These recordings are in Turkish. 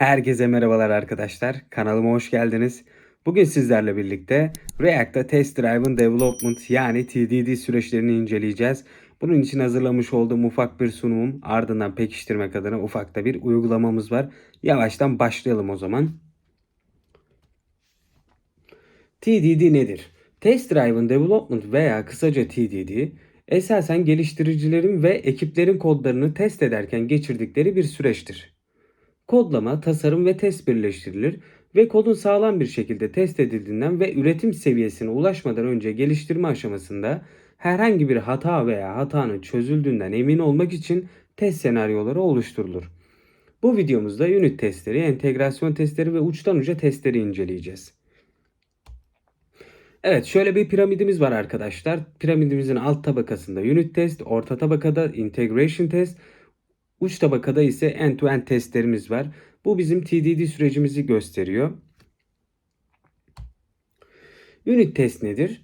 Herkese merhabalar arkadaşlar. Kanalıma hoş geldiniz. Bugün sizlerle birlikte React'ta Test Driven Development yani TDD süreçlerini inceleyeceğiz. Bunun için hazırlamış olduğum ufak bir sunumum ardından pekiştirmek adına ufakta bir uygulamamız var. Yavaştan başlayalım o zaman. TDD nedir? Test Driven Development veya kısaca TDD esasen geliştiricilerin ve ekiplerin kodlarını test ederken geçirdikleri bir süreçtir. Kodlama, tasarım ve test birleştirilir ve kodun sağlam bir şekilde test edildiğinden ve üretim seviyesine ulaşmadan önce geliştirme aşamasında herhangi bir hata veya hatanın çözüldüğünden emin olmak için test senaryoları oluşturulur. Bu videomuzda unit testleri, entegrasyon testleri ve uçtan uca testleri inceleyeceğiz. Evet şöyle bir piramidimiz var arkadaşlar. Piramidimizin alt tabakasında unit test, orta tabakada integration test, uç tabakada ise end-to-end testlerimiz var. Bu bizim TDD sürecimizi gösteriyor. Unit test nedir?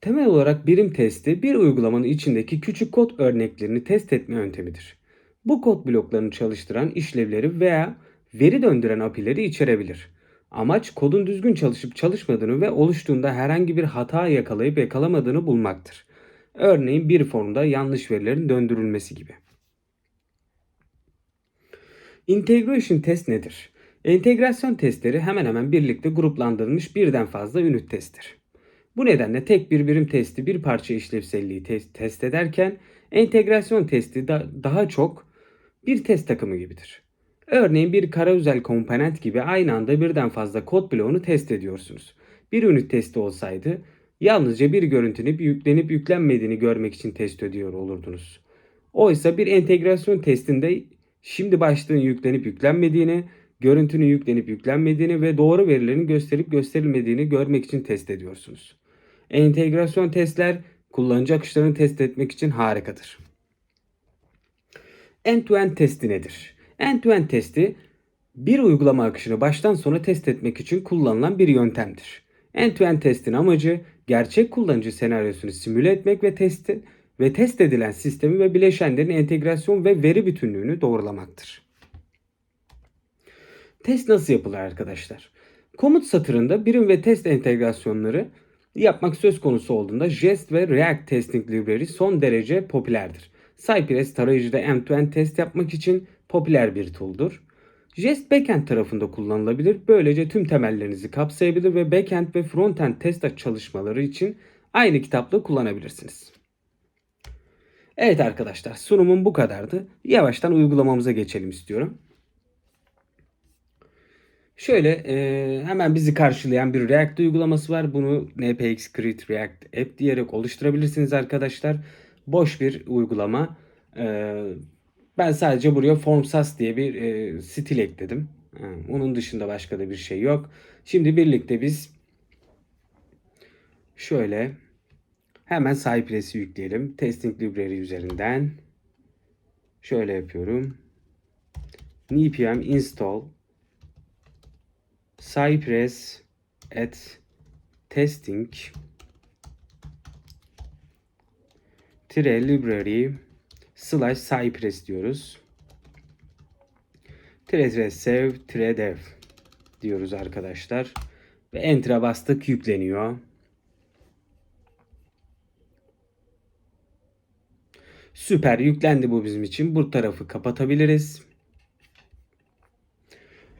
Temel olarak birim testi bir uygulamanın içindeki küçük kod örneklerini test etme yöntemidir. Bu kod bloklarını çalıştıran işlevleri veya veri döndüren API'leri içerebilir. Amaç kodun düzgün çalışıp çalışmadığını ve oluştuğunda herhangi bir hata yakalayıp yakalamadığını bulmaktır. Örneğin bir formda yanlış verilerin döndürülmesi gibi. Integration test nedir? Entegrasyon testleri hemen hemen birlikte gruplandırılmış birden fazla unit testtir. Bu nedenle tek bir birim testi bir parça işlevselliği test, test ederken entegrasyon testi da, daha çok bir test takımı gibidir. Örneğin bir kara özel komponent gibi aynı anda birden fazla kod bloğunu test ediyorsunuz. Bir unit testi olsaydı yalnızca bir görüntünün yüklenip yüklenmediğini görmek için test ediyor olurdunuz. Oysa bir entegrasyon testinde şimdi başlığın yüklenip yüklenmediğini, görüntünün yüklenip yüklenmediğini ve doğru verilerin gösterip gösterilmediğini görmek için test ediyorsunuz. Entegrasyon testler kullanıcı akışlarını test etmek için harikadır. End-to-end testi nedir? End-to-end testi bir uygulama akışını baştan sona test etmek için kullanılan bir yöntemdir. End-to-end testin amacı gerçek kullanıcı senaryosunu simüle etmek ve testi ve test edilen sistemi ve bileşenlerin entegrasyon ve veri bütünlüğünü doğrulamaktır. Test nasıl yapılır arkadaşlar? Komut satırında birim ve test entegrasyonları yapmak söz konusu olduğunda Jest ve React Testing Library son derece popülerdir. Cypress tarayıcıda end-to-end test yapmak için popüler bir tool'dur. Jest backend tarafında kullanılabilir. Böylece tüm temellerinizi kapsayabilir ve backend ve frontend test çalışmaları için aynı kitapla kullanabilirsiniz. Evet arkadaşlar sunumum bu kadardı. Yavaştan uygulamamıza geçelim istiyorum. Şöyle e, hemen bizi karşılayan bir React uygulaması var. Bunu npx create react app diyerek oluşturabilirsiniz arkadaşlar. Boş bir uygulama. E, ben sadece buraya formsas diye bir e, stil ekledim. E, onun dışında başka da bir şey yok. Şimdi birlikte biz şöyle hemen Cypress'i yükleyelim. Testing Library üzerinden. Şöyle yapıyorum. npm install Cypress at testing tire library slash cypress diyoruz. Tire tire save tire dev diyoruz arkadaşlar. Ve enter'a bastık yükleniyor. Süper yüklendi bu bizim için. Bu tarafı kapatabiliriz.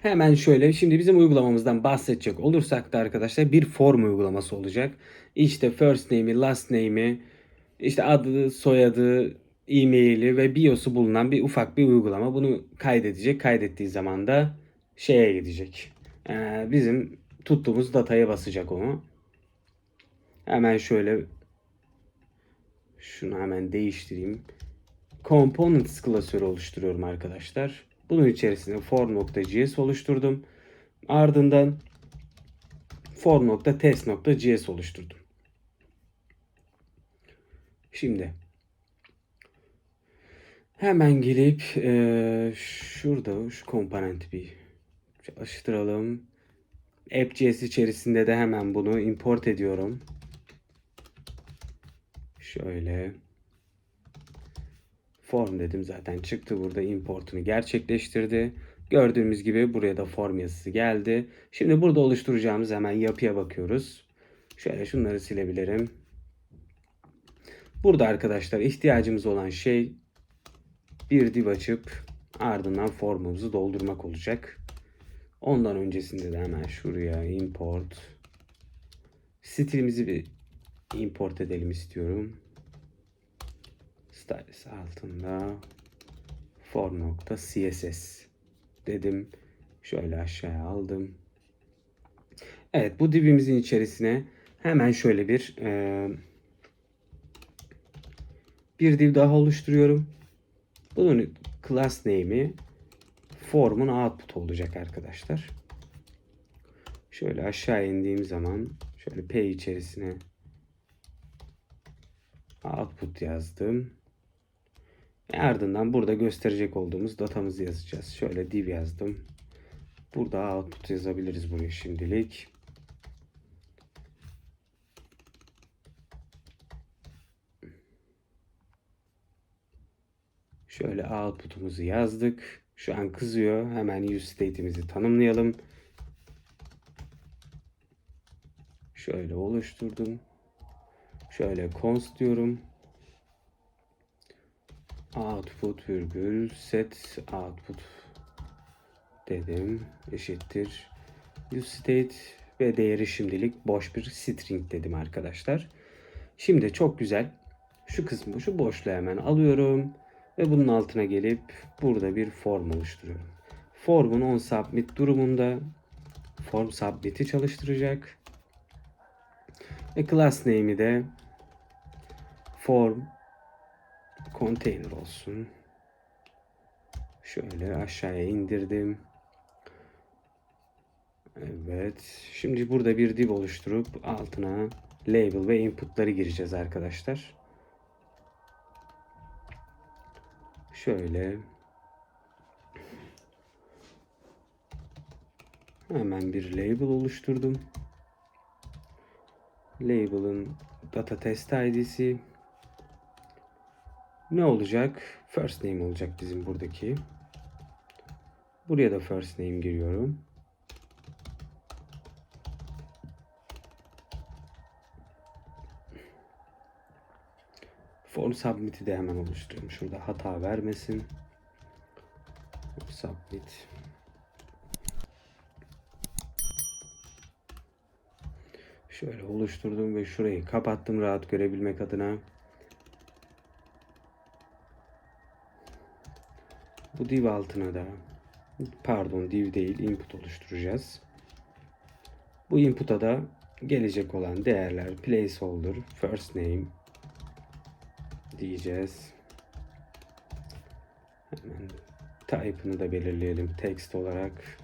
Hemen şöyle şimdi bizim uygulamamızdan bahsedecek olursak da arkadaşlar bir form uygulaması olacak. İşte first name'i, last name'i, işte adı, soyadı, e-maili ve BIOS'u bulunan bir ufak bir uygulama. Bunu kaydedecek. Kaydettiği zaman da şeye gidecek. Ee, bizim tuttuğumuz dataya basacak onu. Hemen şöyle şunu hemen değiştireyim. Components klasörü oluşturuyorum arkadaşlar. Bunun içerisinde form.js oluşturdum. Ardından form.test.js oluşturdum. Şimdi hemen gelip e, şurada şu komponenti bir çalıştıralım. App.js içerisinde de hemen bunu import ediyorum. Şöyle form dedim zaten çıktı burada importunu gerçekleştirdi. Gördüğümüz gibi buraya da form yazısı geldi. Şimdi burada oluşturacağımız hemen yapıya bakıyoruz. Şöyle şunları silebilirim. Burada arkadaşlar ihtiyacımız olan şey bir div açıp ardından formumuzu doldurmak olacak. Ondan öncesinde de hemen şuraya import stilimizi bir import edelim istiyorum. Styles altında form.css dedim. Şöyle aşağıya aldım. Evet bu divimizin içerisine hemen şöyle bir e, bir div daha oluşturuyorum. Bunun class name'i formun output olacak arkadaşlar. Şöyle aşağı indiğim zaman şöyle p içerisine output yazdım. Ve ardından burada gösterecek olduğumuz datamızı yazacağız. Şöyle div yazdım. Burada output yazabiliriz buraya şimdilik. Şöyle output'umuzu yazdık. Şu an kızıyor. Hemen use state'imizi tanımlayalım. Şöyle oluşturdum. Şöyle const diyorum. Output virgül set output dedim. Eşittir. Use state ve değeri şimdilik boş bir string dedim arkadaşlar. Şimdi çok güzel. Şu kısmı şu boşluğu hemen alıyorum. Ve bunun altına gelip burada bir form oluşturuyorum. Formun on submit durumunda form submit'i çalıştıracak. Ve class name'i de form container olsun. Şöyle aşağıya indirdim. Evet. Şimdi burada bir div oluşturup altına label ve inputları gireceğiz arkadaşlar. Şöyle hemen bir label oluşturdum. Label'ın data test id'si ne olacak? First name olacak bizim buradaki. Buraya da first name giriyorum. Form submit'i de hemen oluşturuyorum. Şurada hata vermesin. Submit. Şöyle oluşturdum ve şurayı kapattım rahat görebilmek adına. Bu div altına da pardon div değil input oluşturacağız. Bu input'a da gelecek olan değerler placeholder, first name, diyeceğiz. Hemen type'ını da belirleyelim text olarak.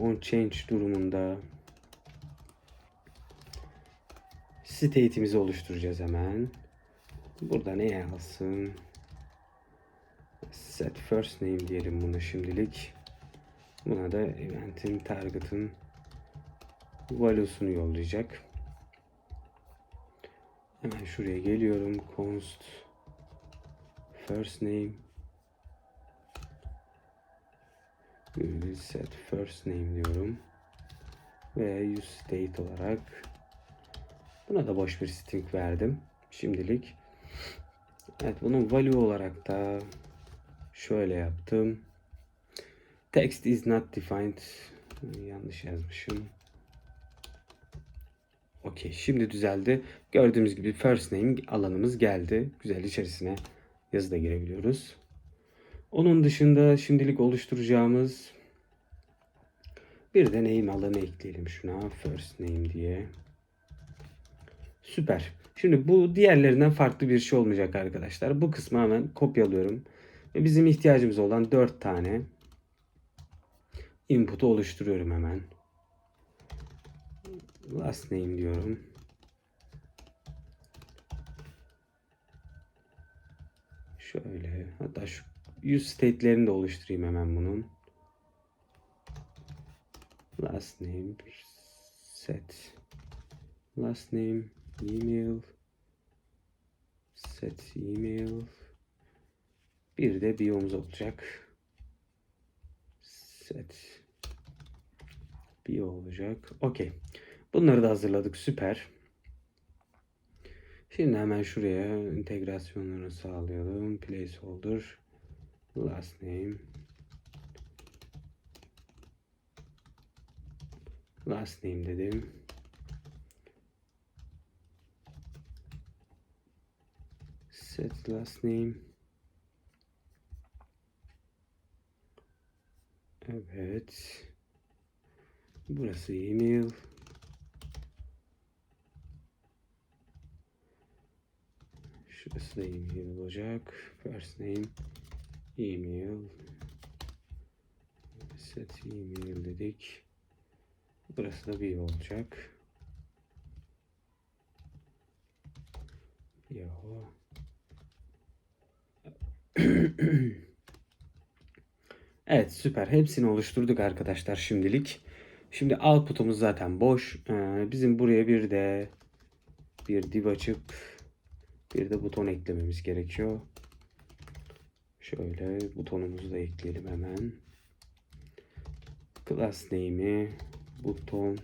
On change durumunda state'imizi oluşturacağız hemen. Burada ne yazsın? Set first name diyelim bunu şimdilik. Buna da event'in target'ın value'sunu yollayacak. Hemen şuraya geliyorum. Const first name set first name diyorum. Ve use state olarak buna da boş bir string verdim. Şimdilik. Evet bunun value olarak da şöyle yaptım. Text is not defined. Yanlış yazmışım. Okey şimdi düzeldi. Gördüğümüz gibi first name alanımız geldi. Güzel içerisine yazı da girebiliyoruz. Onun dışında şimdilik oluşturacağımız bir de name alanı ekleyelim şuna. First name diye. Süper. Şimdi bu diğerlerinden farklı bir şey olmayacak arkadaşlar. Bu kısmı hemen kopyalıyorum. Ve bizim ihtiyacımız olan 4 tane input'u oluşturuyorum hemen last name diyorum. Şöyle hatta şu use state'lerini de oluşturayım hemen bunun. Last name set last name email set email bir de biyomuz olacak. Set. Bir olacak. Okey. Bunları da hazırladık. Süper. Şimdi hemen şuraya integrasyonlarını sağlayalım. Placeholder. Last name. Last name dedim. Set last name. Evet. Burası email. Şurası da email olacak. First name email. Set email dedik. Burası da bir olacak. Yahoo. Evet süper. Hepsini oluşturduk arkadaşlar şimdilik. Şimdi output'umuz zaten boş. Ee, bizim buraya bir de bir div açıp bir de buton eklememiz gerekiyor. Şöyle butonumuzu da ekleyelim hemen. Class name'i buton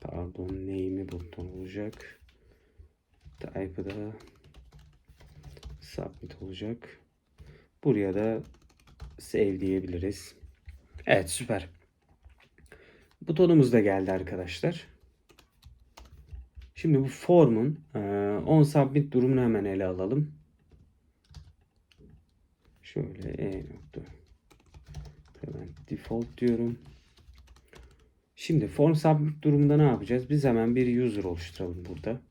pardon name'i buton olacak. Type'ı da submit olacak. Buraya da save diyebiliriz. Evet süper. Butonumuz da geldi arkadaşlar. Şimdi bu formun e, on submit durumunu hemen ele alalım. Şöyle e nokta. Hemen default diyorum. Şimdi form submit durumunda ne yapacağız? Biz hemen bir user oluşturalım burada.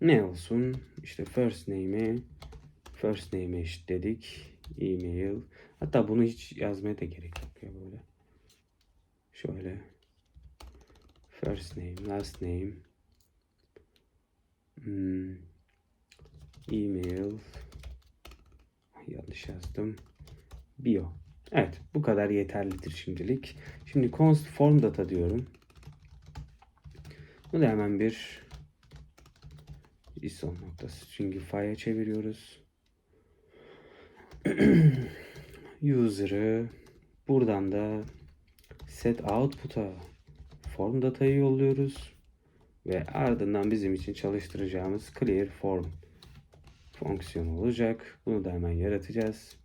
Ne olsun? İşte first name'i first name'e eşitledik. Email. Hatta bunu hiç yazmaya da gerek yok ya böyle. Şöyle. First name, last name. Hmm. Email. Yanlış yazdım. Bio. Evet, bu kadar yeterlidir şimdilik. Şimdi const form data diyorum. Bu da hemen bir JSON noktası stringify'a çeviriyoruz. User'ı buradan da set output'a form datayı yolluyoruz ve ardından bizim için çalıştıracağımız clear form fonksiyonu olacak. Bunu da hemen yaratacağız.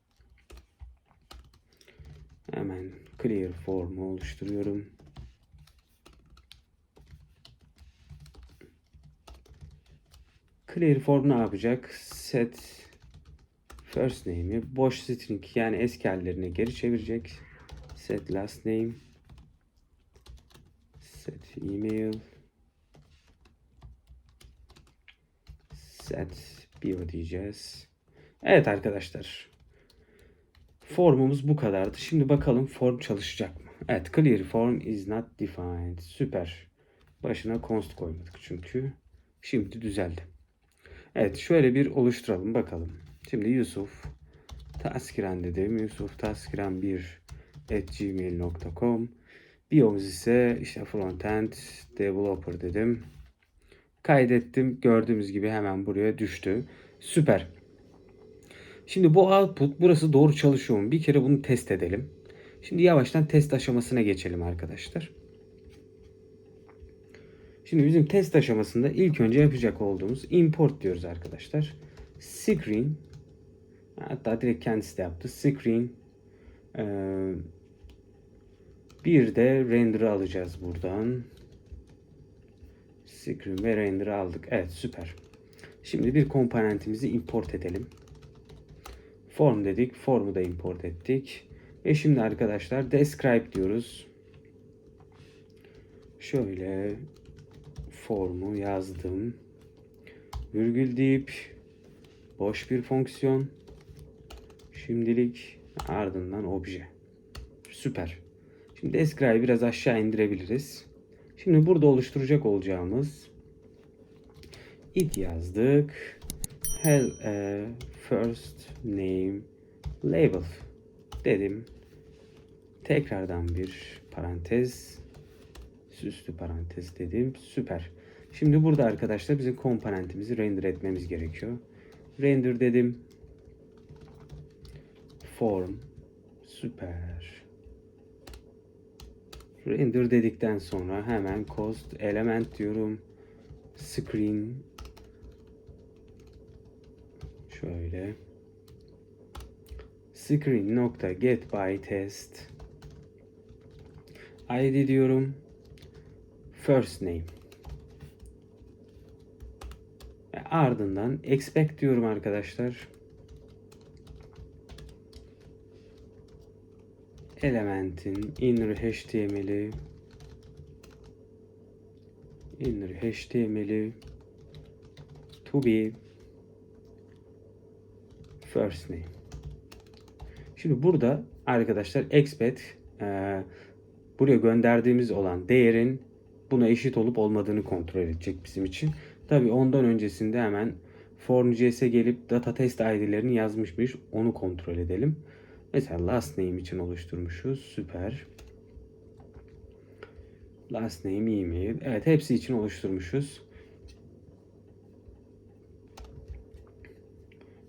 Hemen clear form'u oluşturuyorum. Clear form ne yapacak? Set first name'i boş string yani eski hallerine geri çevirecek. Set last name set email set bio diyeceğiz. Evet arkadaşlar. Formumuz bu kadardı. Şimdi bakalım form çalışacak mı? Evet clear form is not defined. Süper. Başına const koymadık çünkü. Şimdi düzeldi. Evet şöyle bir oluşturalım bakalım. Şimdi Yusuf Taskiren dedim. Yusuf Taskiren 1 at gmail.com Biyomuz ise işte frontend developer dedim. Kaydettim. Gördüğümüz gibi hemen buraya düştü. Süper. Şimdi bu output burası doğru çalışıyor mu? Bir kere bunu test edelim. Şimdi yavaştan test aşamasına geçelim arkadaşlar. Şimdi bizim test aşamasında ilk önce yapacak olduğumuz import diyoruz arkadaşlar. Screen hatta direkt kendisi de yaptı. Screen ee, bir de render'ı alacağız buradan. Screen ve render'ı aldık. Evet süper. Şimdi bir komponentimizi import edelim. Form dedik. Form'u da import ettik. Ve şimdi arkadaşlar describe diyoruz. Şöyle formu yazdım. Virgül deyip boş bir fonksiyon. Şimdilik ardından obje. Süper. Şimdi describe'ı biraz aşağı indirebiliriz. Şimdi burada oluşturacak olacağımız it yazdık. Hell a first name label dedim. Tekrardan bir parantez süslü parantez dedim. Süper. Şimdi burada arkadaşlar bizim komponentimizi render etmemiz gerekiyor. Render dedim. Form. Süper. Render dedikten sonra hemen cost element diyorum. Screen. Şöyle. Screen nokta get by test. ID diyorum. First name. Ve ardından expect diyorum arkadaşlar. Elementin inner html'i inner html'i to be first name. Şimdi burada arkadaşlar expect e, buraya gönderdiğimiz olan değerin buna eşit olup olmadığını kontrol edecek bizim için. Tabi ondan öncesinde hemen Form.js'e gelip data test ID'lerini yazmış mıyız onu kontrol edelim. Mesela last name için oluşturmuşuz. Süper. Last name, email. Evet hepsi için oluşturmuşuz.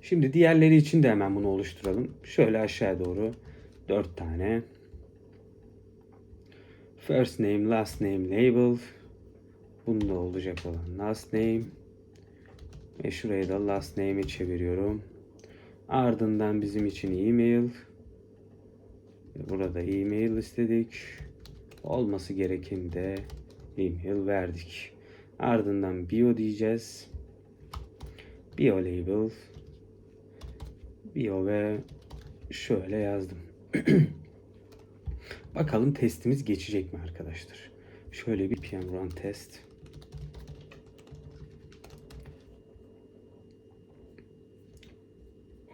Şimdi diğerleri için de hemen bunu oluşturalım. Şöyle aşağı doğru 4 tane. First name, last name, label. Bunda olacak olan last name. Ve şurayı da last name'e çeviriyorum. Ardından bizim için email. Burada e-mail istedik. Olması gereken de e-mail verdik. Ardından bio diyeceğiz. Bio label. Bio ve şöyle yazdım. Bakalım testimiz geçecek mi arkadaşlar? Şöyle bir PM run test.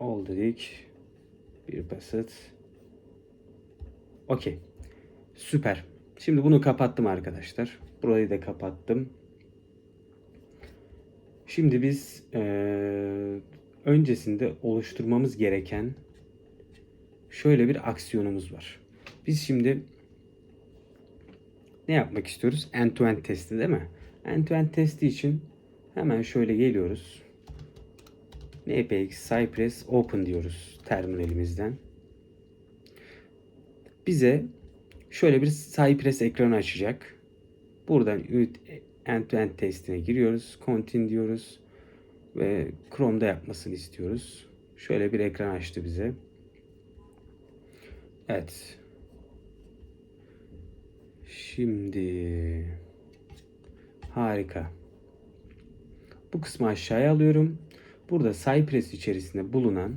Ol dedik. Bir basit. Okey. Süper. Şimdi bunu kapattım arkadaşlar. Burayı da kapattım. Şimdi biz eee, öncesinde oluşturmamız gereken şöyle bir aksiyonumuz var. Biz şimdi ne yapmak istiyoruz? End-to-end testi değil mi? End-to-end testi için hemen şöyle geliyoruz. Npx cypress open diyoruz terminalimizden. Bize şöyle bir Cypress ekranı açacak. Buradan end-to-end testine giriyoruz. Continue diyoruz. Ve Chrome'da yapmasını istiyoruz. Şöyle bir ekran açtı bize. Evet. Şimdi harika. Bu kısmı aşağıya alıyorum. Burada Cypress içerisinde bulunan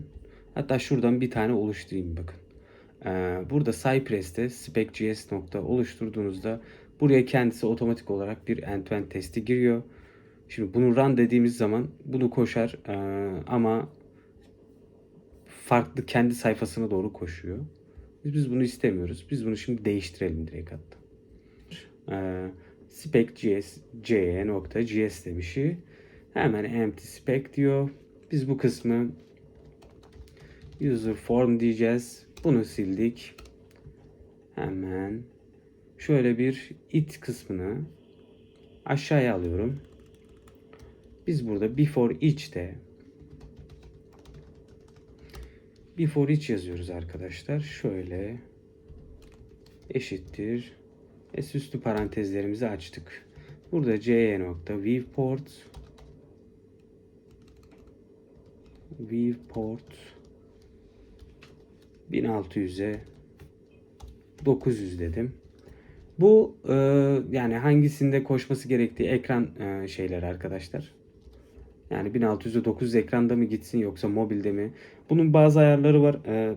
hatta şuradan bir tane oluşturayım bakın. Ee, burada Cypress'te spec.js nokta oluşturduğunuzda buraya kendisi otomatik olarak bir end-to-end testi giriyor. Şimdi bunu run dediğimiz zaman bunu koşar ee, ama farklı kendi sayfasına doğru koşuyor. Biz, biz bunu istemiyoruz. Biz bunu şimdi değiştirelim direkt hatta. Ee, spec.js nokta.js demişi hemen empty spec diyor. Biz bu kısmı user form diyeceğiz. Bunu sildik. Hemen şöyle bir it kısmını aşağıya alıyorum. Biz burada before each'te before each yazıyoruz arkadaşlar. Şöyle eşittir. ve süslü parantezlerimizi açtık. Burada c nokta viewport viewport 1600'e 900 dedim. Bu e, yani hangisinde koşması gerektiği ekran e, şeyler arkadaşlar. Yani 1600'e 900 ekranda mı gitsin yoksa mobilde mi? Bunun bazı ayarları var. E,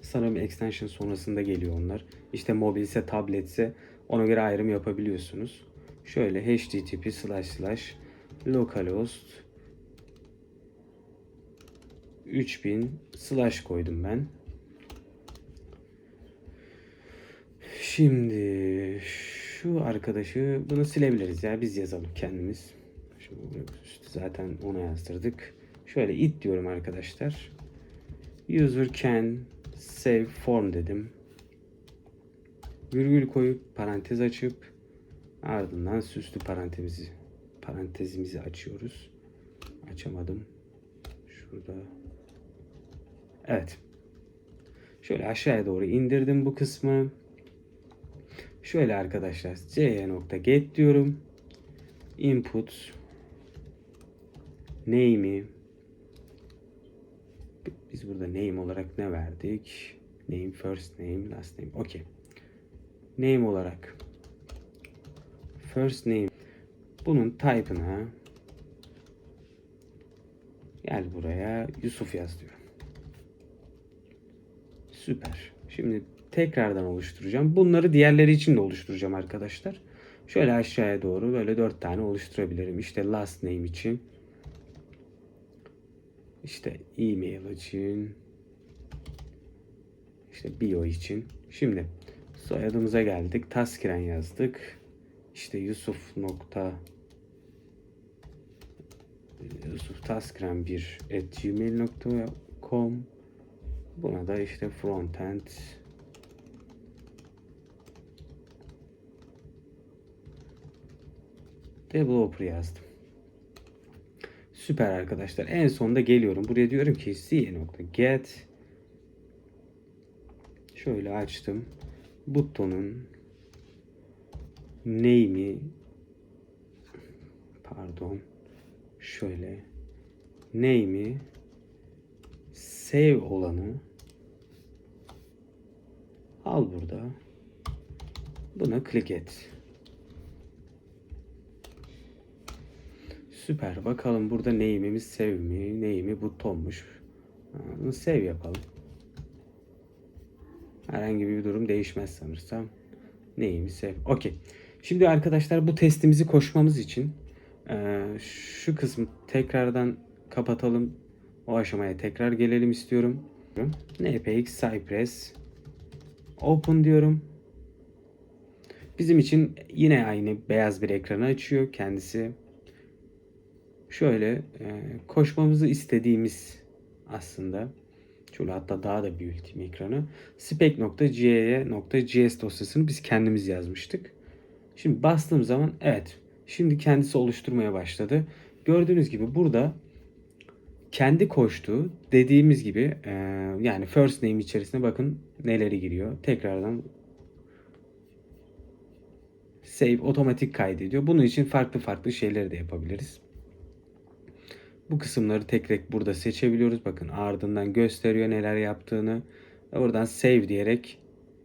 sanırım extension sonrasında geliyor onlar. İşte mobilse tabletse ona göre ayrım yapabiliyorsunuz. Şöyle http slash slash localhost 3000 slash koydum ben. Şimdi şu arkadaşı bunu silebiliriz ya biz yazalım kendimiz. Zaten ona yazdırdık. Şöyle it diyorum arkadaşlar. User can save form dedim. Virgül koyup parantez açıp Ardından süslü parantezimizi parantezimizi açıyoruz. Açamadım. Şurada. Evet. Şöyle aşağıya doğru indirdim bu kısmı. Şöyle arkadaşlar c'ye nokta get diyorum. Input name'i biz burada name olarak ne verdik? Name first name last name. Okey. Name olarak first name bunun type'ına gel buraya Yusuf yaz diyorum. Süper. Şimdi tekrardan oluşturacağım. Bunları diğerleri için de oluşturacağım arkadaşlar. Şöyle aşağıya doğru böyle dört tane oluşturabilirim. İşte last name için. İşte e-mail için. İşte bio için. Şimdi soyadımıza geldik. Taskiren yazdık. İşte Yusuf nokta Yusuf Taskren 1 at gmail.com Buna da işte frontend developer yazdım. Süper arkadaşlar. En sonunda geliyorum. Buraya diyorum ki c.get şöyle açtım. Butonun name'i pardon şöyle name'i save olanı al burada. Buna click et. Süper. Bakalım burada neyimimiz save mi? Neyimi butonmuş. Bunu save yapalım. Herhangi bir durum değişmez sanırsam. Neyimi save. Okey. Şimdi arkadaşlar bu testimizi koşmamız için şu kısmı tekrardan kapatalım. O aşamaya tekrar gelelim istiyorum. npx cypress open diyorum. Bizim için yine aynı beyaz bir ekranı açıyor kendisi. Şöyle e, koşmamızı istediğimiz aslında şöyle hatta daha da büyüteyim ekranı. spec.gs dosyasını biz kendimiz yazmıştık. Şimdi bastığım zaman evet şimdi kendisi oluşturmaya başladı. Gördüğünüz gibi burada kendi koştuğu dediğimiz gibi e, yani first name içerisine bakın neleri giriyor. Tekrardan save otomatik kaydediyor. Bunun için farklı farklı şeyleri de yapabiliriz. Bu kısımları tek tek burada seçebiliyoruz. Bakın ardından gösteriyor neler yaptığını. Ve buradan save diyerek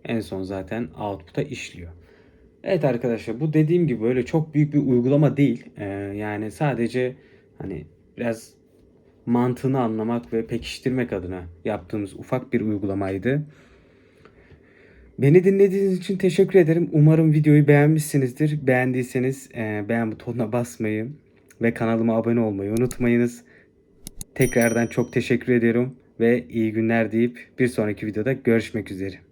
en son zaten output'a işliyor. Evet arkadaşlar bu dediğim gibi böyle çok büyük bir uygulama değil. Ee, yani sadece hani biraz mantığını anlamak ve pekiştirmek adına yaptığımız ufak bir uygulamaydı. Beni dinlediğiniz için teşekkür ederim. Umarım videoyu beğenmişsinizdir. Beğendiyseniz e, beğen butonuna basmayı ve kanalıma abone olmayı unutmayınız. Tekrardan çok teşekkür ediyorum ve iyi günler deyip bir sonraki videoda görüşmek üzere.